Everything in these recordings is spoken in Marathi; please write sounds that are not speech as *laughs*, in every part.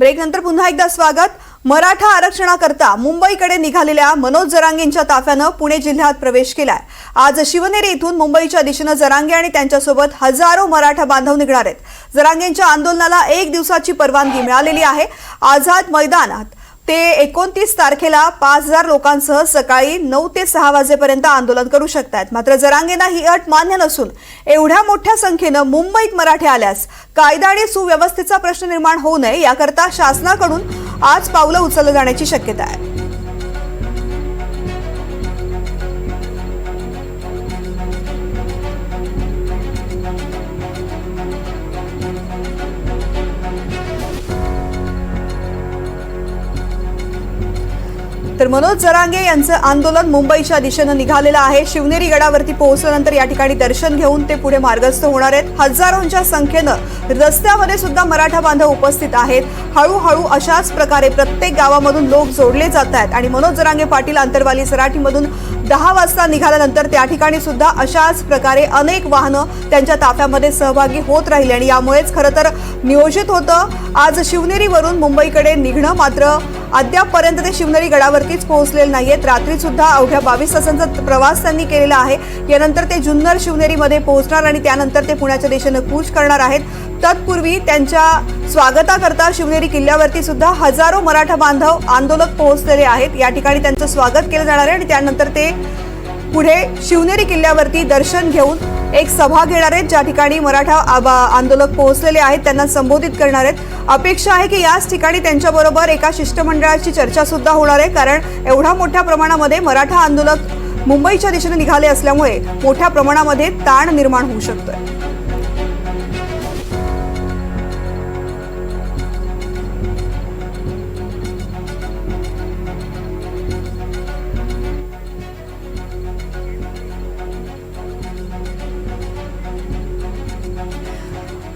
ब्रेक नंतर पुन्हा एकदा स्वागत. मराठा आरक्षणाकरता मुंबईकडे निघालेल्या मनोज जरांगेंच्या ताफ्यानं पुणे जिल्ह्यात प्रवेश केलाय. आज शिवनेरी इथून मुंबईच्या दिशेनं जरांगे आणि त्यांच्यासोबत हजारो मराठा बांधव निघणार आहेत. जरांगेंच्या आंदोलनाला एक दिवसाची परवानगी मिळालेली आहे. आझाद मैदानात ते एकोणतीस तारखेला पाच हजार लोकांसह सकाळी नऊ ते सहा वाजेपर्यंत आंदोलन करू शकतात. मात्र जरांगेंना ही अट मान्य नसून एवढ्या मोठ्या संख्येनं मुंबईत मराठे आल्यास कायदा आणि सुव्यवस्थेचा प्रश्न निर्माण होऊ नये याकरता शासनाकडून आज पावलं उचललं जाण्याची शक्यता आहे. मनोज जरांगे यांचं आंदोलन मुंबईच्या दिशेनं निघालेलं आहे. शिवनेरी गडावरती पोहोचल्यानंतर या ठिकाणी दर्शन घेऊन ते पुढे मार्गस्थ होणार आहेत. हजारोंच्या संख्येनं रस्त्यामध्ये सुद्धा मराठा बांधव उपस्थित आहेत. हळूहळू अशाच प्रकारे प्रत्येक गावामधून लोक जोडले जात आहेत आणि मनोज जरांगे पाटील आंतरवाली सराठीमधून दहा वाजता निघाल्यानंतर त्या ठिकाणी सुद्धा अशाच प्रकारे अनेक वाहनं त्यांच्या ताफ्यामध्ये सहभागी होत राहिली आणि यामुळेच खरं तर नियोजित होतं. आज शिवनेरीवरून मुंबईकडे निघणं मात्र अद्यापपर्यंत ते शिवनेरी गडावरतीच पोहोचलेले नाहीयेत. रात्री सुद्धा अवघ्या बावीस तासांचा प्रवास त्यांनी केलेला आहे. यानंतर ते जुन्नर शिवनेरीमध्ये पोहोचणार आणि त्यानंतर ते पुण्याच्या दिशेनं कूच करणार आहेत. तत्पूर्वी त्यांच्या स्वागताकरता शिवनेरी किल्ल्यावरती सुद्धा हजारो मराठा बांधव आंदोलक पोहोचलेले आहेत. या ठिकाणी त्यांचं स्वागत केलं जाणार आहे आणि त्यानंतर ते पुढे शिवनेरी किल्ल्यावरती दर्शन घेऊन एक सभा घेणार आहेत. ज्या ठिकाणी मराठा आंदोलक पोहोचलेले आहेत त्यांना संबोधित करणार आहेत. अपेक्षा आहे की याच ठिकाणी त्यांच्याबरोबर एका शिष्टमंडळाची चर्चा सुद्धा होणार आहे. कारण एवढ्या मोठ्या प्रमाणामध्ये मराठा आंदोलक मुंबईच्या दिशेने निघाले असल्यामुळे मोठ्या प्रमाणामध्ये ताण निर्माण होऊ शकतोय.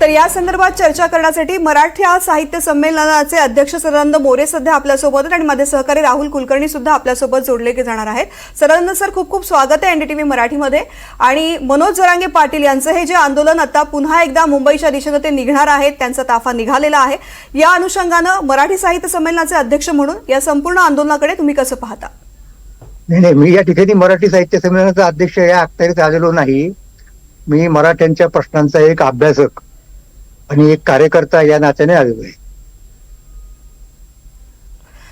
तर या संदर्भात चर्चा करण्यासाठी मराठी साहित्य संमेलनाचे अध्यक्ष सदानंद मोरे सध्या आपल्यासोबत आहेत आणि माझे सहकारी राहुल कुलकर्णी सुद्धा आपल्यासोबत जोडले जाणार आहेत. सदानंद सर खूप खूप स्वागत आहे एनडीटीव्ही मराठीमध्ये. आणि मनोज जरांगे पाटील यांचं हे जे आंदोलन आता पुन्हा एकदा मुंबईच्या दिशेनं ते निघणार आहेत त्यांचा ताफा निघालेला आहे. या अनुषंगानं मराठी साहित्य संमेलनाचे अध्यक्ष म्हणून या संपूर्ण आंदोलनाकडे तुम्ही कसं पाहता? नाही नाही मी या ठिकाणी मराठी साहित्य संमेलनाचा अध्यक्ष या अखत्यारीत आलेलो नाही. मी मराठ्यांच्या प्रश्नांचा एक अभ्यासक आणि एक कार्यकर्ता या नात्याने आलेलो आहे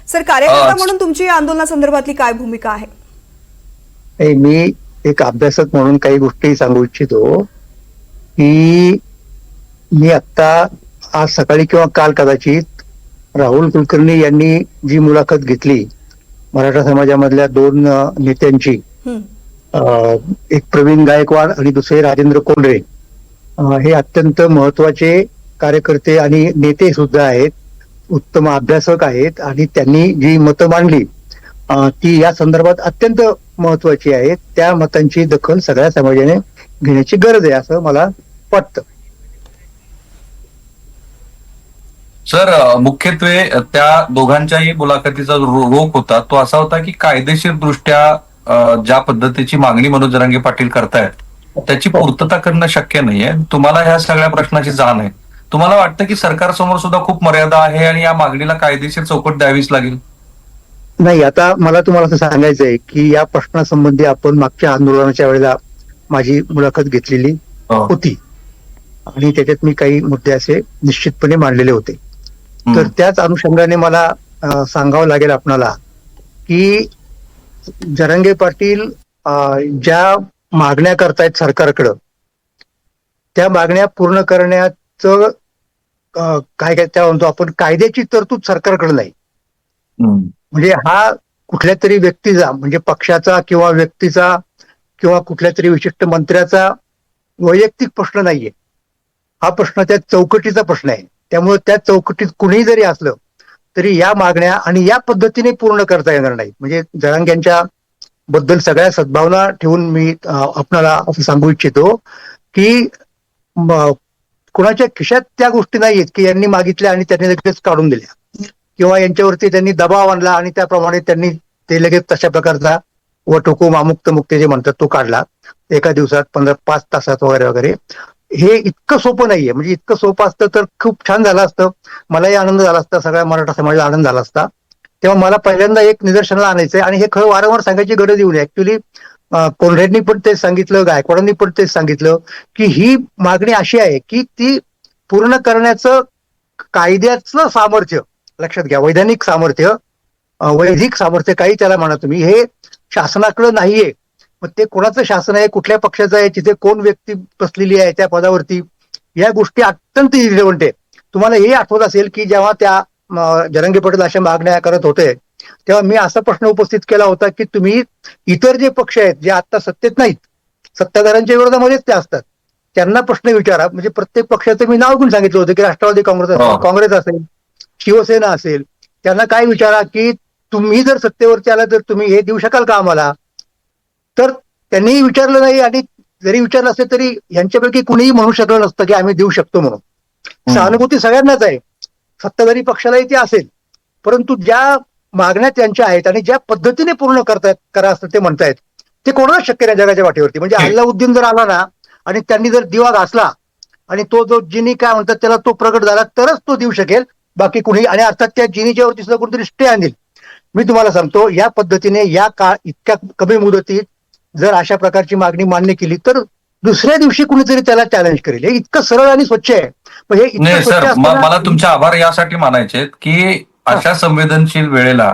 सर कार्यकर्ता म्हणून तुमची या आंदोलनासंदर्भातली काय भूमिका आहे नाही, मी एक अभ्यासक म्हणून काही गोष्टी सांगू इच्छितो की मी आता आज सकाळी किंवा काल कदाचित राहुल कुलकर्णी यांनी जी मुलाखत घेतली मराठा समाजामधल्या दोन नेत्यांची हं. एक प्रवीण गायकवाड आणि दुसरे राजेंद्र कोंडरे हे अत्यंत महत्त्वाचे कार्यकर्ते आणि नेते सुद्धा आहेत उत्तम अभ्यासक आहेत आणि त्यांनी जी मतं मांडली ती या संदर्भात अत्यंत महत्वाची आहेत. त्या मतांची दखल सगळ्या समाजाने घेण्याची गरज आहे असं मला वाटतं. सर मुख्यत्वे त्या दोघांच्याही मुलाखतीचा जो रोख होता. तो असा होता की कायदेशीर दृष्ट्या ज्या पद्धतीची मागणी मनोज जरांगे पाटील करतायत त्याची पूर्तता करणं शक्य नाहीये. तुम्हाला ह्या सगळ्या प्रश्नाची जाण आहे. तुम्हाला वाटतं की सरकारसमोर सुद्धा खूप मर्यादा आहे आणि या मागणीला कायदेशीर चौकट द्यावीच लागेल? नाही आता मला तुम्हाला असं सांगायचं आहे की या प्रश्नासंबंधी आपण मागच्या आंदोलनाच्या वेळेला माझी मुलाखत घेतलेली हो. होती. आणि त्याच्यात मी काही मुद्दे असे निश्चितपणे मांडलेले होते. तर त्याच अनुषंगाने मला सांगावं लागेल आपणाला की जरंगे पाटील ज्या मागण्या करतायत सरकारकडं. त्या मागण्या पूर्ण करण्याचं काय काय त्या म्हणतो आपण कायद्याची तरतूद सरकारकडे नाही. म्हणजे हा कुठल्या तरी व्यक्तीचा म्हणजे पक्षाचा किंवा व्यक्तीचा किंवा कुठल्या तरी विशिष्ट मंत्र्याचा वैयक्तिक प्रश्न नाहीये. हा प्रश्न त्या चौकटीचा प्रश्न आहे. त्यामुळे त्या चौकटीत कुणीही जरी असलं तरी या मागण्या आणि या पद्धतीने पूर्ण करता येणार नाहीत. म्हणजे जरांग्यांच्या बद्दल सगळ्या सद्भावना ठेवून मी आपणाला असं सांगू इच्छितो की कुणाच्या खिशात त्या गोष्टी नाहीयेत की यांनी मागितल्या आणि त्यांनी लगेच काढून दिल्या. किंवा यांच्यावरती त्यांनी दबाव आणला आणि त्याप्रमाणे त्यांनी ते लगेच तशा प्रकारचा व टोको मामुक्त मुक्ते जे म्हणतात तो काढला. एका दिवसात पंधरा पाच तासात वगैरे वगैरे. हे इतकं सोपं नाहीये. म्हणजे इतकं सोपं असतं तर खूप छान झालं असतं. मलाही आनंद झाला असता. सगळ्या मराठा समाजाला आनंद झाला असता. तेव्हा मला पहिल्यांदा एक निदर्शनाला आणायचंय आणि हे खरं वारंवार सांगायची गरज येऊ नये. ऍक्च्युली कोल्हेंनी पण तेच सांगितलं गायकवाडांनी पण तेच सांगितलं की ही मागणी अशी आहे की ती पूर्ण करण्याचं कायद्याचं सामर्थ्य लक्षात घ्या वैधानिक सामर्थ्य वैधिक सामर्थ्य काही त्याला म्हणा तुम्ही हे शासनाकडे नाहीये. मग ते कोणाचं शासन आहे कुठल्या पक्षाचं आहे तिथे कोण व्यक्ती बसलेली आहे त्या पदावरती या गोष्टी अत्यंत इरिलेव्हंट आहे. तुम्हाला हे आठवत असेल की जेव्हा त्या जरंगे पटेल अशा मागण्या करत होते. तेव्हा मी असा प्रश्न उपस्थित केला होता की तुम्ही इतर जे पक्ष आहेत जे आता सत्तेत नाहीत सत्ताधाऱ्यांच्या विरोधामध्येच ते असतात. त्यांना प्रश्न विचारा. म्हणजे प्रत्येक पक्षाचं मी नाव घेऊन सांगितलं होतं की राष्ट्रवादी काँग्रेस हो. असेल काँग्रेस असेल शिवसेना असेल त्यांना काय विचारा की तुम्ही जर सत्तेवरती आला तर तुम्ही हे देऊ शकाल का आम्हाला? तर त्यांनीही विचारलं नाही आणि जरी विचारलं असेल तरी यांच्यापैकी कुणीही म्हणू शकलं नसतं की आम्ही देऊ शकतो म्हणून. सहानुभूती सगळ्यांनाच आहे. सत्ताधारी पक्षालाही ती असेल. परंतु ज्या मागण्या त्यांच्या आहेत आणि ज्या पद्धतीने पूर्ण करतायत करा असं ते म्हणतायत ते कोणालाच शक्य नाही जगाच्या वाटेवरती म्हणजे. अल्लाउद्दीन जर आला ना आणि त्यांनी जर दिवा घासला आणि तो जो जिनी काय म्हणतात त्याला तो प्रगट झाला तरच तो देऊ शकेल. बाकी कुणी आणि अर्थात त्या जिनीच्या वरती सुद्धा कोणतरी स्टे आणेल. मी तुम्हाला सांगतो या पद्धतीने या काळ इतक्या कमी मुदतीत जर अशा प्रकारची मागणी मान्य केली तर दुसऱ्या दिवशी कुणीतरी त्याला चॅलेंज करेल. हे इतकं सरळ आणि स्वच्छ आहे. नाही सर मला तुमचे आभार यासाठी मानायचे की अशा संवेदनशील वेळेला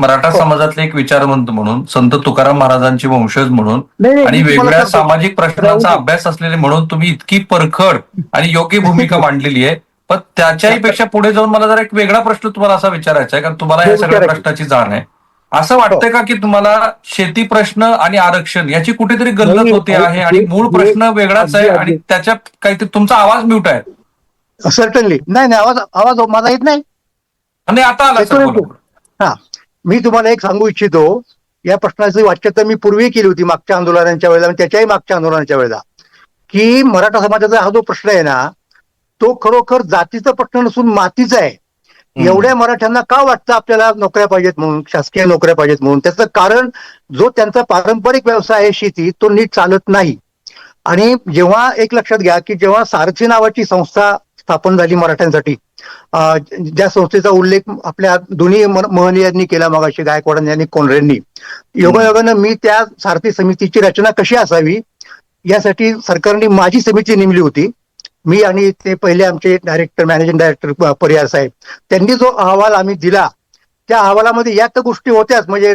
मराठा हो. समाजातले एक विचारवंत म्हणून संत तुकाराम महाराजांचे वंशज म्हणून आणि वेगवेगळ्या. सामाजिक प्रश्नांचा. अभ्यास असलेले म्हणून तुम्ही इतकी परखड आणि योग्य भूमिका मांडलेली आहे पण त्याच्याही पेक्षा पुढे जाऊन मला जरा एक वेगळा प्रश्न तुम्हाला असा विचारायचा आहे कारण तुम्हाला हो, या सगळ्या. प्रश्नाची जाण आहे असं वाटतंय का की तुम्हाला शेती प्रश्न आणि आरक्षण याची कुठेतरी गल्लत होते आहे आणि हे- मूळ हे- प्रश्न वेगळाच आहे आणि अगदी. त्याच्यात काहीतरी तुमचा आवाज म्यूट आहे सर्टनली नाही नाही आवाज आवाज माझा येत नाही? आणि आता आला सर येतोय बोला. तो. हा. मी तुम्हाला एक सांगू इच्छितो. या प्रश्नाची वाच्यता मी पूर्वी केली होती मागच्या आंदोलनाच्या वेळेला आणि त्याच्याही मागच्या आंदोलनाच्या वेळेला. की मराठा समाजाचा हा जो प्रश्न आहे ना तो खरोखर जातीचा प्रश्न नसून मातीचा आहे. हम्म. एवढ्या मराठ्यांना का वाटतं आपल्याला नोकऱ्या पाहिजेत म्हणून शासकीय नोकऱ्या पाहिजेत म्हणून? त्याचं कारण जो त्यांचा पारंपरिक व्यवसाय आहे शेती तो नीट चालत नाही. आणि जेव्हा एक लक्षात घ्या की जेव्हा सारथी नावाची संस्था स्थापन झाली मराठ्यांसाठी. ज्या संस्थेचा उल्लेख आपल्या दोन्ही म- महनीयांनी केला मगाशी गायकवाडांनी आणि कोंढरेंनी योगायोगानं मी त्या सारथी समितीची रचना कशी असावी यासाठी सरकारने माझी समिती नेमली होती. मी आणि ते पहिले आमचे director managing director Parihar saheb. त्यांनी जो अहवाल आम्ही दिला त्या अहवालामध्ये या तर गोष्टी होत्याच. म्हणजे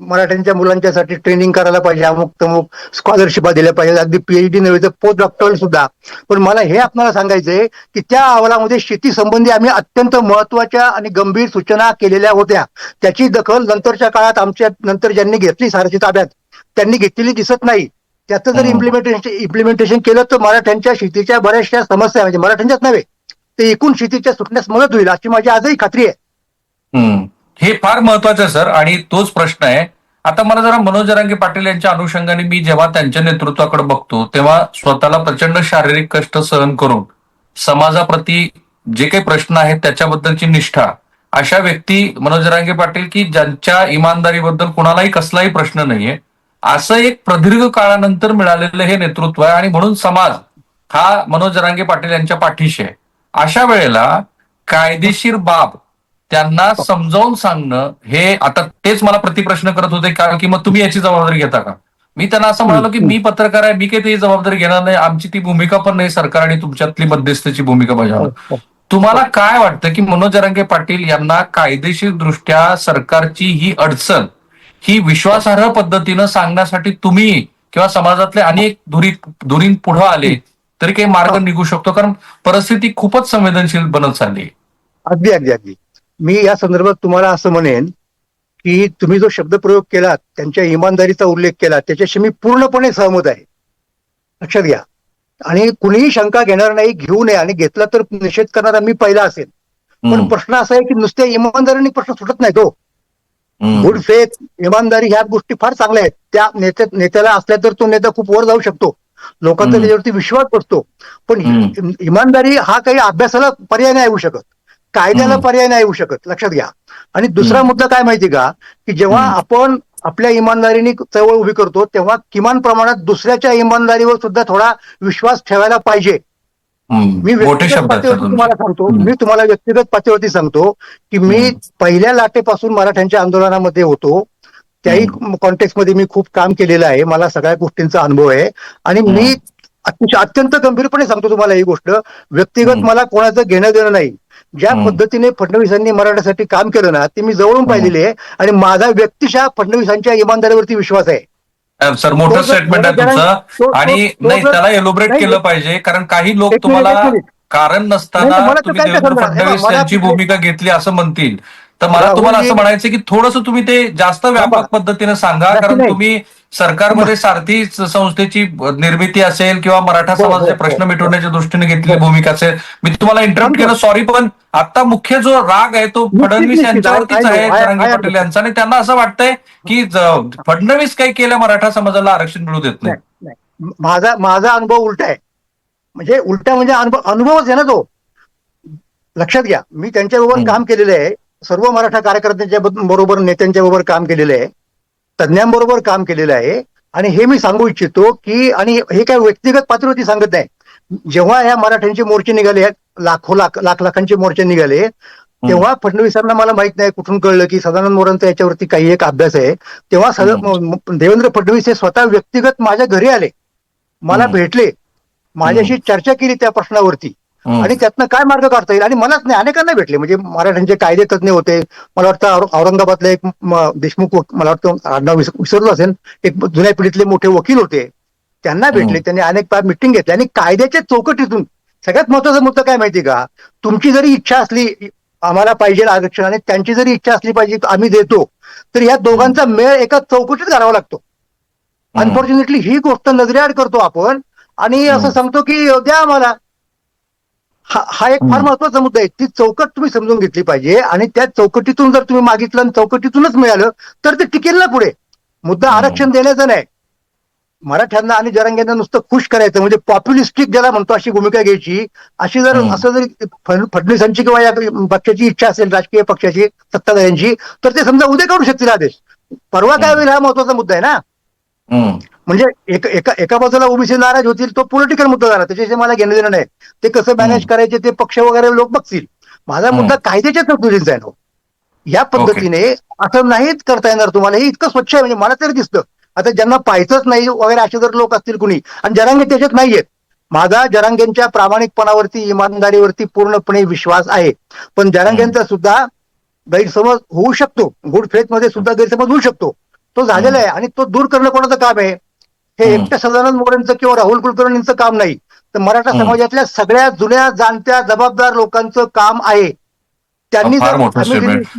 मराठ्यांच्या मुलांच्यासाठी ट्रेनिंग करायला पाहिजे अमुक तमुक स्कॉलरशिपा दिल्या पाहिजे अगदी पीएचडी नव्हे तर पोस्ट डॉक्टर सुद्धा. पण मला हे आपल्याला सांगायचंय की त्या अहवालामध्ये शेती संबंधी आम्ही अत्यंत महत्त्वाच्या आणि गंभीर सूचना केलेल्या होत्या. त्याची दखल नंतरच्या काळात आमच्या नंतर ज्यांनी घेतली सारथी ताब्यात त्यांनी घेतलेली दिसत नाही. त्याचं जर. इम्प्लिमेंटेशन इम्प्लिमेंटेशन केलं तर मराठ्यांच्या शेतीच्या बऱ्याचशा समस्या म्हणजे मराठ्यांच्याच नव्हे ते एकूण शेतीच्या सुटण्यास मदत होईल अशी माझी आजही खात्री आहे. हे फार महत्वाचं सर आणि तोच प्रश्न आहे. आता मला जरा मनोज जरांगे पाटील यांच्या अनुषंगाने मी जेव्हा त्यांच्या नेतृत्वाकडे बघतो तेव्हा स्वतःला प्रचंड शारीरिक कष्ट सहन करून समाजाप्रती जे काही प्रश्न आहेत त्याच्याबद्दलची निष्ठा अशा व्यक्ती मनोज जरांगे पाटील की ज्यांच्या इमानदारीबद्दल कुणालाही कसलाही प्रश्न नाहीये असं एक प्रदीर्घ काळानंतर मिळालेलं हे नेतृत्व आहे आणि म्हणून समाज हा मनोज जरांगे पाटील यांच्या पाठीशी आहे. अशा वेळेला कायदेशीर बाब त्यांना समजावून सांगणं हे आता तेच मला प्रतिप्रश्न करत होते कारण की मग तुम्ही याची जबाबदारी घेता का? मी त्यांना असं म्हणालो की मी पत्रकार आहे मी काही ती जबाबदारी घेणार नाही आमची ती भूमिका पण नाही सरकार आणि तुमच्यातली मध्यस्थीची भूमिका बजावणं तुम्हाला काय वाटतं की मनोज जरांगे पाटील यांना कायदेशीर दृष्ट्या सरकारची ही अडचण ही विश्वासार्ह पद्धतीनं सांगण्यासाठी तुम्ही किंवा समाजातले अनेक धुरी दुरीन पुढे आले तरी काही मार्ग निघू शकतो कारण परिस्थिती खूपच संवेदनशील बनत चालली अगदी अगदी अगदी. मी या संदर्भात तुम्हाला असं म्हणेन की तुम्ही जो शब्दप्रयोग केलात त्यांच्या इमानदारीचा उल्लेख केला त्याच्याशी मी पूर्णपणे सहमत आहे. लक्षात घ्या. आणि कुणीही शंका घेणार नाही घेऊ नये आणि घेतला तर निषेध करणारा मी पहिला असेल. पण प्रश्न असा आहे की नुसत्या इमानदारीने प्रश्न सुटत नाही तो. गुड फेथ इमानदारी ह्या गोष्टी फार चांगल्या आहेत. त्या नेत्या नेत्याला असल्या तर तो नेता खूप वर जाऊ शकतो. लोकांचा. त्याच्यावरती विश्वास बसतो. पण इमानदारी हा काही अभ्यासाला पर्याय नाही येऊ शकत. कायद्याला. पर्याय नाही येऊ शकत लक्षात घ्या आणि दुसरा. मुद्दा काय माहिती का की जेव्हा. आपण आपल्या इमानदारीने चळवळ उभी करतो तेव्हा किमान प्रमाणात दुसऱ्याच्या इमानदारीवर सुद्धा थोडा विश्वास ठेवायला पाहिजे. मी व्यक्तिगत पातळीवरती तुम्हाला. सांगतो. मी तुम्हाला व्यक्तिगत पातळीवरती सांगतो की मी. पहिल्या लाटेपासून मराठ्यांच्या आंदोलनामध्ये होतो त्याही कॉन्टेक्स्टमध्ये मी खूप काम केलेलं आहे मला सगळ्या गोष्टींचा अनुभव आहे आणि मी अत्यंत गंभीरपणे सांगतो तुम्हाला ही गोष्ट व्यक्तिगत. मला कोणाचं घेणं देणं नाही ज्या. पद्धतीने फडणवीसांनी मराठ्यासाठी काम केलं ना ते मी जवळून पाहिलेले आहे. आणि माझा व्यक्तिशः फडणवीसांच्या इमानदारीवरती विश्वास आहे. सर मोठं स्टेटमेंट आहे तुमचं. आणि नाही त्याला एलोब्रेट केलं पाहिजे. कारण काही लोक तुम्हाला. कारण नसताना तुम्ही देवेंद्र फडणवीस यांची भूमिका घेतली असं म्हणतील. तर मला तुम्हाला असं म्हणायचं की थोडस तुम्ही ते जास्त व्यापक पद्धतीने सांगा कारण. तुम्ही सरकारमध्ये सारथी संस्थेची निर्मिती असेल किंवा मराठा समाजाचे. प्रश्न मिटवण्याच्या दृष्टीने घेतलेली भूमिका असेल. मी तुम्हाला इंटरप्ट. केलं सॉरी पण आता मुख्य जो राग आहे तो फडणवीस. यांच्यावरतीच आहे जरांगे पाटील यांचा. आणि त्यांना असं वाटतंय की फडणवीस काही केलं मराठा समाजाला आरक्षण मिळू देत नाही. माझा माझा अनुभव उलटा आहे. म्हणजे उलटा म्हणजे अनुभव अनुभवच आहे ना तो. लक्षात घ्या. मी त्यांच्याबरोबर. काम केलेलं आहे. सर्व मराठा कार्यकर्त्यांच्या बरोबर नेत्यांच्या बरोबर काम केलेलं आहे. तज्ज्ञांबरोबर काम केलेलं आहे. आणि हे मी सांगू इच्छितो की आणि हे काय व्यक्तिगत पातळीवरती सांगत नाही. जेव्हा या मराठ्यांचे मोर्चे निघाले लाखो लाख लाख लाखांचे मोर्चे निघाले तेव्हा फडणवीसांना मला माहीत नाही कुठून कळलं की सदानंद मोरांचा याच्यावरती काही एक अभ्यास आहे. तेव्हा देवेंद्र फडणवीस हे स्वतः व्यक्तिगत माझ्या घरी आले. मला. भेटले. माझ्याशी चर्चा केली त्या प्रश्नावरती. आणि त्यातनं काय मार्ग काढता येईल? आणि मलाच नाही अनेकांना भेटले. म्हणजे मराठ्यांचे कायदे तज्ञ होते मला वाटतं और- औरंगाबादला एक देशमुख मला वाटतं आडनाव विस- विसरलो असेल. एक जुन्या पिढीतले मोठे वकील होते. त्यांना भेटले. त्यांनी अनेक मिटिंग घेतली आणि कायद्याच्या चौकटीतून सगळ्यात महत्त्वाचा मुद्दा काय माहिती का? तुमची जरी इच्छा असली आम्हाला पाहिजे आरक्षण आणि त्यांची जरी इच्छा असली पाहिजे आम्ही देतो तर या दोघांचा मेळ एका चौकटीत करावा लागतो. अनफॉर्च्युनेटली ही गोष्ट नजरेआड करतो आपण. आणि असं. सांगतो की द्या आम्हाला. हा हा एक फार. महत्त्वाचा मुद्दा आहे ती चौकट तुम्ही समजून घेतली पाहिजे आणि त्या चौकटीतून जर तुम्ही मागितलं आणि चौकटीतूनच मिळालं तर ते टिकेल ना पुढे मुद्दा. आरक्षण देण्याचा नाही मराठ्यांना आणि जरांग्यांना नुसतं खुश करायचं म्हणजे पॉप्युलिस्टिक ज्याला म्हणतो अशी भूमिका घ्यायची अशी जर. असं जर फड- फडणवीसांची किंवा या पक्षाची इच्छा असेल राजकीय पक्षाची सत्ताधाऱ्यांची तर ते समजा उद्या काढू शकतील आदेश परवा काय. होईल हा महत्त्वाचा मुद्दा आहे ना. म्हणजे एक एका एका बाजूला ओबीसी नाराज होतील तो पॉलिटिकल मुद्दा झाला. त्याच्याशी मला घेणं देणं नाही. ते कसं मॅनेज. करायचे ते पक्ष वगैरे लोक बघतील. माझा. मुद्दा कायद्याच्या तरतुदींचा आहे ना या पद्धतीने असं नाहीच करता येणार तुम्हाला. हे इतकं स्वच्छ आहे. म्हणजे मला तरी दिसतं. आता ज्यांना पाहायचंच नाही वगैरे असे जर लोक असतील कुणी आणि जरांगे त्याच्यात नाहीयेत. माझा जरांगेंच्या प्रामाणिकपणावरती इमानदारीवरती पूर्णपणे विश्वास आहे. पण जरांगेंचा सुद्धा गैरसमज होऊ शकतो. गुड फेथमध्ये सुद्धा गैरसमज होऊ शकतो. तो झालेला आहे आणि तो दूर करणं कोणाचं काम आहे हे. एकट्या सदानंद मोरेंचं किंवा राहुल कुलकर्णींचं काम नाही तर मराठा. समाजातल्या सगळ्या जुन्या जाणत्या जबाबदार लोकांचं काम आहे त्यांनी.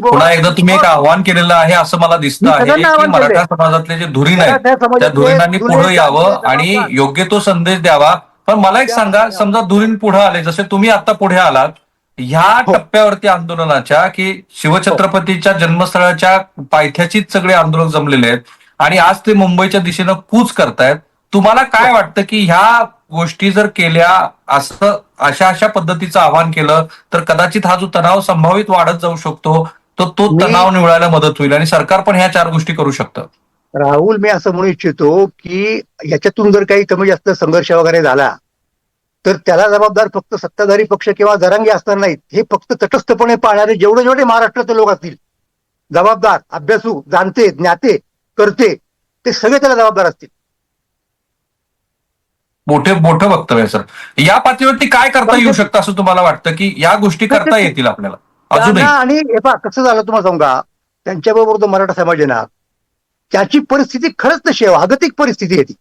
पुन्हा एकदा तुम्ही एक आव्हान केलेलं आहे असं मला दिसतं आहे की मराठा. समाजातले जे धुरीण आहेत त्या धुरीणांनी पुढे यावं आणि योग्य तो संदेश द्यावा पण मला एक सांगा समजा धुरीण पुढे आले जसे तुम्ही आता पुढे आलात ह्या हो. टप्प्यावरती आंदोलनाच्या की शिवछत्रपतीच्या जन्मस्थळाच्या पायथ्याचीच सगळे आंदोलक जमलेले आहेत आणि आज ते मुंबईच्या दिशेनं कूच करतायत तुम्हाला काय हो. वाटतं की ह्या गोष्टी जर केल्या असं अशा अशा पद्धतीचं आवाहन केलं तर कदाचित हा जो तणाव संभावित वाढत जाऊ शकतो तर तो तणाव निवडायला मदत होईल आणि सरकार पण ह्या चार गोष्टी करू शकतं राहुल मी असं म्हणू इच्छितो की याच्यातून जर काही कमी जास्त संघर्ष वगैरे झाला तर त्याला जबाबदार फक्त सत्ताधारी पक्ष किंवा जरांगी असणार नाहीत. हे फक्त तटस्थपणे पाहणारे जेवढे जेवढे महाराष्ट्राचे लोक असतील जबाबदार अभ्यासू जाणते ज्ञाते करते ते सगळे त्याला जबाबदार असतील. मोठे मोठं वक्तव्य सर. या पातळीवरती काय करता येऊ शकतं असं तुम्हाला वाटतं की या गोष्टी करता येतील आपल्याला? अजूनही. आणि हे पहा कसं झालं तुम्हाला सांगा त्यांच्याबरोबर तो मराठा समाज ना त्याची परिस्थिती खरंच तशी आहे जागतिक परिस्थिती आहे ती.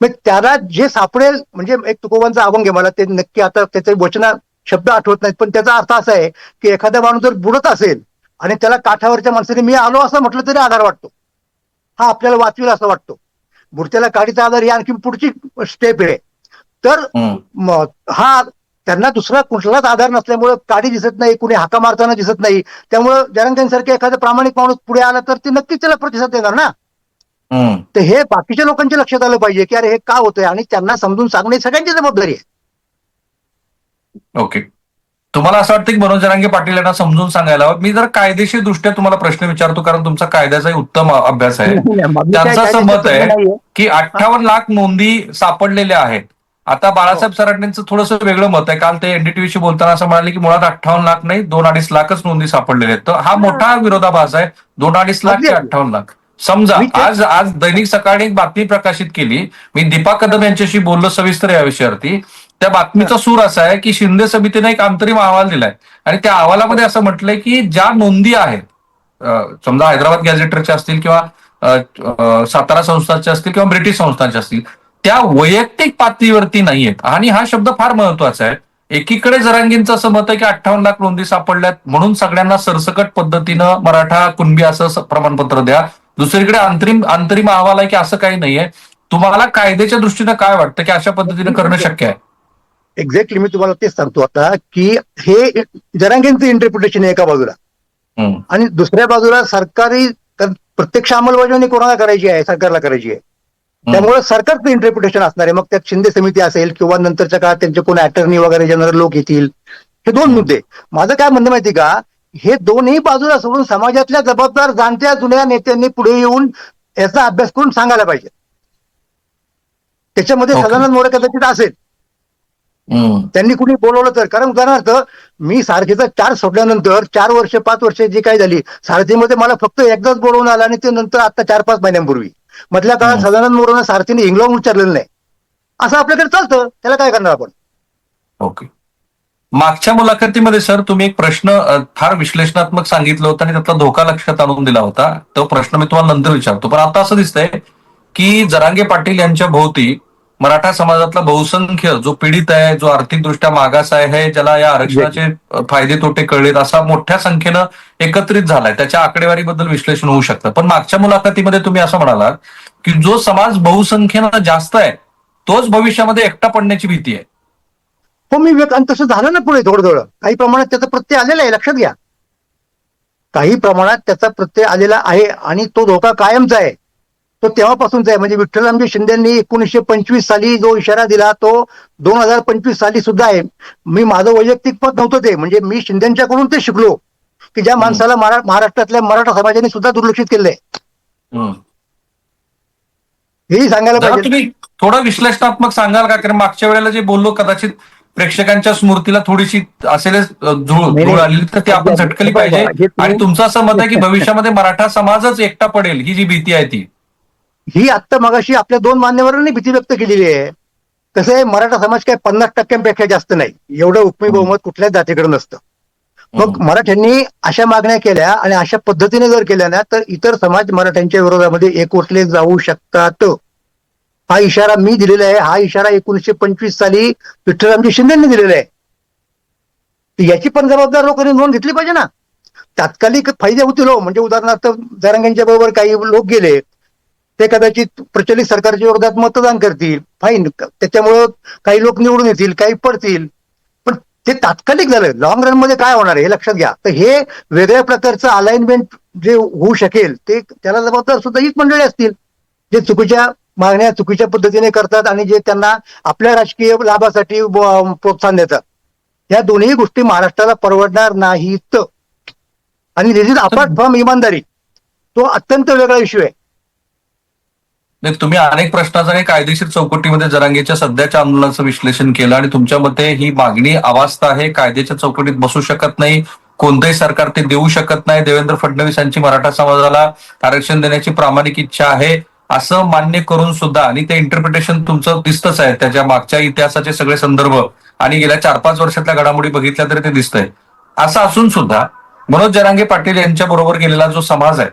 मग त्याला जे सापडेल म्हणजे एक तुकोबांचा अभंग आहे मला ते नक्की आता त्याचे वचना शब्द आठवत नाहीत पण त्याचा अर्थ असा आहे की एखादा माणूस जर बुडत असेल आणि त्याला काठावरच्या माणसाने मी आलो असं म्हटलं तरी आधार वाटतो. हा आपल्याला वाचवेल असं वाटतो. बुडत्याला काडीचा आधार ही आणखी पुढची स्टेप आहे. तर हा त्यांना दुसरा कुठलाच आधार नसल्यामुळे काडी दिसत नाही कुणी हाका मारताना दिसत नाही. त्यामुळं जरांगेंसारखे एखादा प्रामाणिक माणूस पुढे आला तर ते नक्कीच त्याला प्रतिसाद देणार ना. तर हे बाकीच्या लोकांच्या लक्षात आलं पाहिजे की अरे हे का होतंय? आणि त्यांना समजून सांगणे सगळ्यांची जबाबदारी आहे. ओके. तुम्हाला असं वाटतं की मनोज जरांगे पाटील यांना समजून सांगायला हवं? मी जर कायदेशीर दृष्ट्या तुम्हाला प्रश्न विचारतो कारण तुमचा कायद्याचाही उत्तम अभ्यास आहे. त्यांचं असं मत आहे. की अठ्ठावन्न लाख नोंदी सापडलेल्या आहेत. आता बाळासाहेब सरांचं थोडंसं वेगळं मत आहे. काल ते एनडीटीव्हीशी बोलताना असं म्हणाले की मुळात अठ्ठावन्न लाख नाही दोन अडीच लाखच नोंदी सापडलेल्या आहेत. तर हा मोठा विरोधाभास आहे. दोन अडीच लाख ते. अठ्ठावन्न लाख. समजा आज आज दैनिक सकाळी एक बातमी प्रकाशित केली. मी दीपा कदम यांच्याशी बोललो सविस्तर या विषयावरती. त्या बातमीचा सूर असा आहे की शिंदे समितीने एक अंतरिम अहवाल दिलाय. आणि त्या अहवालामध्ये असं म्हटलंय की ज्या नोंदी आहेत समजा हैदराबाद गॅझेटरच्या असतील किंवा सातारा संस्थांच्या असतील किंवा ब्रिटिश संस्थांच्या असतील त्या वैयक्तिक पातळीवरती नाहीयेत. आणि हा शब्द फार महत्त्वाचा आहे. एकीकडे जरांगींचं असं मत आहे की अठ्ठावन्न लाख नोंदी सापडल्यात म्हणून सगळ्यांना सरसकट पद्धतीनं मराठा कुणबी असं प्रमाणपत्र द्या. दुसरीकडे अंतरिम अंतरिम अहवाल आहे की असं काही नाहीये. तुम्हाला कायद्याच्या दृष्टीनं काय वाटतं की अशा पद्धतीनं करणं शक्य आहे? एक्झॅक्टली मी तुम्हाला तेच सांगतो आता की हे जरांगेंचं इंटरप्रिटेशन आहे एका बाजूला. आणि दुसऱ्या बाजूला सरकारी प्रत्यक्ष अंमलबजावणी कोणाला करायची आहे? सरकारला करायची आहे. त्यामुळे सरकारचं इंटरप्रिटेशन असणार आहे. मग त्यात शिंदे समिती असेल किंवा नंतरच्या काळात त्यांचे कोण अटर्नी वगैरे जनरल लोक येतील. हे दोन मुद्दे. माझं काय म्हणणं माहिती का? हे दोन्ही बाजूला सोडून समाजातल्या जबाबदार जाणत्या जुन्या नेत्यांनी पुढे येऊन याचा अभ्यास करून सांगायला पाहिजे. त्याच्यामध्ये Okay. सदानंद मोरे कदाचित असेल. हम्म. त्यांनी कुणी बोलवलं तर. कारण उदाहरणार्थ मी सारथीचा चार सोडल्यानंतर चार वर्ष पाच वर्ष जी काय झाली सारथीमध्ये मला फक्त एकदाच बोलवून आलं आणि ते नंतर आता चार पाच महिन्यांपूर्वी. मधल्या काळात. सदानंद मोरेनं सारथीने इंग्लंड उच्चारलेलं नाही. असं आपल्याकडे चालतं. त्याला काय करणार आपण? ओके. मागच्या मुलाखतीमध्ये सर तुम्ही एक प्रश्न फार विश्लेषणात्मक सांगितलं होतं आणि त्यातला धोका लक्षात आणून दिला होता. तो प्रश्न मी तुम्हाला नंतर विचारतो. पण आता असं दिसतंय की जरांगे पाटील यांच्या भोवती मराठा समाजातला बहुसंख्य जो पीडित आहे जो आर्थिकदृष्ट्या मागास आहे हे ज्याला या आरक्षणाचे फायदे तोटे कळलेत असा मोठ्या संख्येनं एकत्रित झालाय. त्याच्या आकडेवारीबद्दल विश्लेषण होऊ शकतं. पण मागच्या मुलाखतीमध्ये तुम्ही असं म्हणालात की जो समाज बहुसंख्येनं जास्त आहे तोच भविष्यामध्ये एकटा पडण्याची भीती आहे. हो मी व्यक्त आणि तसं झालं ना पुढे थोडं थोडं काही प्रमाणात त्याचा प्रत्यय आलेला आहे लक्षात घ्या. काही प्रमाणात त्याचा प्रत्यय आलेला आहे आणि तो धोका कायमचा आहे. तो तेव्हापासूनचा आहे. म्हणजे विठ्ठलरामजी शिंदेंनी एकोणीसशे पंचवीस साली जो इशारा दिला तो दोन हजार पंचवीस साली सुद्धा आहे. मी माझं वैयक्तिक पद नव्हतं ते. म्हणजे मी शिंदेच्याकडून ते शिकलो की ज्या माणसाला महाराष्ट्रातल्या मराठा समाजाने सुद्धा दुर्लक्षित केलंय. हेही सांगायला पाहिजे. तुम्ही थोडं विश्लेषणात्मक सांगाल का? कारण मागच्या वेळेला जे बोललो कदाचित प्रेक्षकांच्या स्मृतीला थोडीशी असेल धूळ. आलेली तर ती आपण झटकली पाहिजे. आणि तुमचं असं मत आहे की *laughs* भविष्यामध्ये मराठा समाजच एकटा पडेल ही जी भीती आहे ती. ही आत्ता मगाशी आपल्या दोन मान्यवरांनी भीती व्यक्त केलेली आहे. कसं आहे मराठा समाज काय पन्नास टक्क्यांपेक्षा जास्त नाही. एवढं उपमी बहुमत कुठल्याच जातीकडे नसतं. मग मराठ्यांनी अशा मागण्या केल्या आणि अशा पद्धतीने जर केल्या ना तर इतर समाज मराठ्यांच्या विरोधामध्ये एकवटले जाऊ शकतात. हा इशारा मी दिलेला आहे. हा इशारा एकोणीसशे पंचवीस साली विठ्ठलरामजी शिंदेनी दिलेला आहे. याची पण जबाबदार लोकांनी नोंद घेतली पाहिजे ना. तात्कालिक फायदे होतील हो. म्हणजे उदाहरणार्थ जरांगांच्या बरोबर काही लोक गेले. ते कदाचित प्रचलित सरकारच्या विरोधात मतदान करतील. फाईन त्याच्यामुळं काही लोक निवडून येतील काही पडतील. पण ते तात्कालिक झालं. लॉंग रनमध्ये काय होणार आहे हे लक्षात घ्या. तर हे वेगळ्या प्रकारचं अलाइनमेंट जे होऊ शकेल ते त्याला जबाबदार सुद्धा हीच मंडळी असतील. जे चुकीच्या मागण्या चुकीच्या पद्धतीने करतात आणि जे त्यांना आपल्या राजकीय लाभासाठी प्रोत्साहन देतात. या दोन्ही गोष्टी महाराष्ट्राला परवडणार नाहीत. आणि दिस इज अपार्ट फ्रॉम इमानदारी. तो अत्यंत वेगळा इश्यू आहे. नाही, तुम्ही अनेक प्रश्नाचं आणि कायदेशीर चौकटीमध्ये जरांगेच्या सध्याच्या आंदोलनाचं विश्लेषण केलं आणि तुमच्या मते ही मागणी अवास्त आहे कायद्याच्या चौकटीत बसू शकत नाही कोणतंही सरकार ते देऊ शकत नाही. देवेंद्र फडणवीस यांची मराठा समाजाला आरक्षण देण्याची प्रामाणिक इच्छा आहे. असं मान्य करून सुद्धा आणि ते इंटरप्रिटेशन तुमचं दिसतच आहे. त्याच्या मागच्या इतिहासाचे सगळे संदर्भ आणि गेल्या चार पाच वर्षातल्या घडामोडी बघितल्या तरी ते दिसतंय. असं असून सुद्धा मनोज जरांगे पाटील यांच्या बरोबर गेलेला जो समाज आहे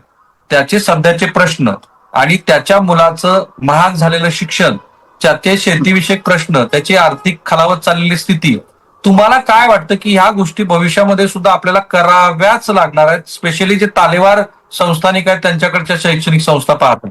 त्याचे सध्याचे प्रश्न आणि त्याच्या मुलाचं महाग झालेलं शिक्षण त्याचे शेतीविषयक प्रश्न त्याची आर्थिक खालावत चाललेली स्थिती तुम्हाला काय वाटतं की ह्या गोष्टी भविष्यामध्ये सुद्धा आपल्याला कराव्याच लागणार आहेत? स्पेशली जे तालेवार संस्थानिक आहेत त्यांच्याकडच्या शैक्षणिक संस्था पाहतात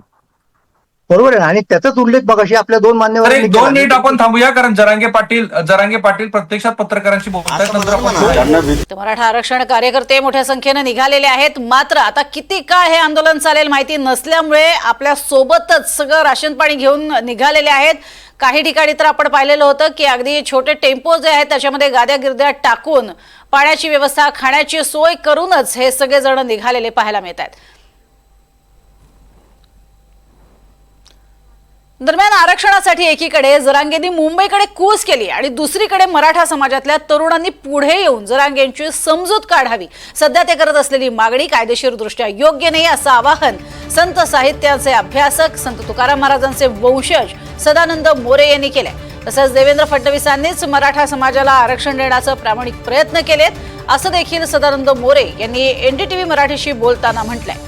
बरोबर आहे? आणि त्याचाच उल्लेख बघाशी आपल्या दोन एक दोन. मिनिट आपण थांबूया कारण जरांगे पाटील जरांगे पाटील प्रत्यक्षात पत्रकारांशी बोलतायत. नंतर आपण तर मराठा आरक्षण कार्यकर्ते मोठ्या संख्येने निघालेले आहेत. मात्र आता किती काळ हे आंदोलन चालेल माहिती नसल्यामुळे आपल्या सोबतच सगळं राशन पाणी घेऊन निघालेले आहेत. काही ठिकाणी तर आपण पाहिलेलं होतं की अगदी छोटे टेम्पो जे आहेत त्याच्यामध्ये गाद्या गिरद्या टाकून पाण्याची व्यवस्था खाण्याची सोय करूनच हे सगळेजण निघालेले पाहायला मिळत आहेत दरम्यान आरक्षणासाठी एकीकडे जरांगेंनी मुंबईकडे कूस केली आणि दुसरीकडे मराठा समाजातल्या तरुणांनी पुढे येऊन जरांगेंची समजूत काढावी. सध्या ते करत असलेली मागणी कायदेशीरदृष्ट्या योग्य नाही असं आवाहन संत साहित्याचे अभ्यासक संत तुकाराम महाराजांचे वंशज सदानंद मोरे यांनी केले तसंच देवेंद्र फडणवीसांनीच मराठा समाजाला आरक्षण देण्याचा प्रामाणिक प्रयत्न केलेत असं देखील सदानंद मोरे यांनी एनडीटीव्ही मराठीशी बोलताना म्हटलंय.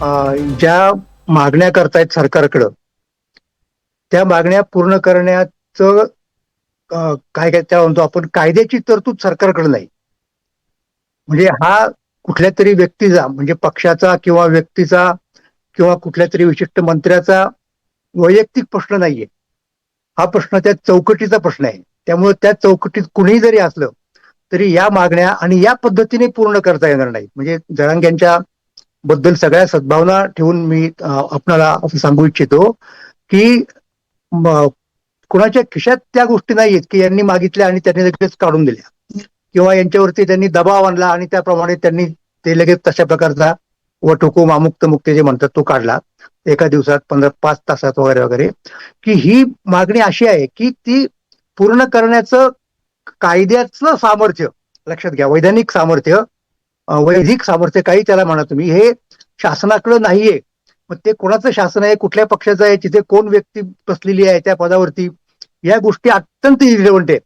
ज्या मागण्या करतायत सरकारकडं त्या मागण्या पूर्ण करण्याचं काय काय त्या म्हणतो आपण कायद्याची तरतूद सरकारकडे नाही. म्हणजे हा कुठल्या तरी व्यक्तीचा म्हणजे पक्षाचा किंवा व्यक्तीचा किंवा कुठल्या तरी विशिष्ट मंत्र्याचा वैयक्तिक प्रश्न नाहीये. हा प्रश्न त्या चौकटीचा प्रश्न आहे. त्यामुळे त्या चौकटीत कुणीही जरी असलं तरी या मागण्या आणि या पद्धतीने पूर्ण करता येणार नाही म्हणजे जरांग्यांच्या बद्दल सगळ्या सद्भावना ठेवून मी आपणाला असं सांगू इच्छितो की कुणाच्या खिशात त्या गोष्टी नाहीयेत की यांनी मागितल्या आणि त्यांनी लगेच काढून दिल्या. किंवा यांच्यावरती त्यांनी दबाव आणला आणि त्याप्रमाणे त्यांनी ते लगेच तशा प्रकारचा व टोको मामुक्त मुक्ती जे म्हणतात तो काढला. एका दिवसात पंधरा पाच तासात वगैरे वगैरे. की ही मागणी अशी आहे की ती पूर्ण करण्याचं कायद्याचं सामर्थ्य लक्षात घ्या. वैधानिक सामर्थ्य वैधिक सामर्थ्य काही त्याला म्हणा तुम्ही. हे शासनाकडे नाहीये. मग ते कोणाचं शासन आहे? कुठल्या पक्षाचं आहे? तिथे कोण व्यक्ती बसलेली आहे त्या पदावरती? या गोष्टी अत्यंत इरिलेव्हंट आहेत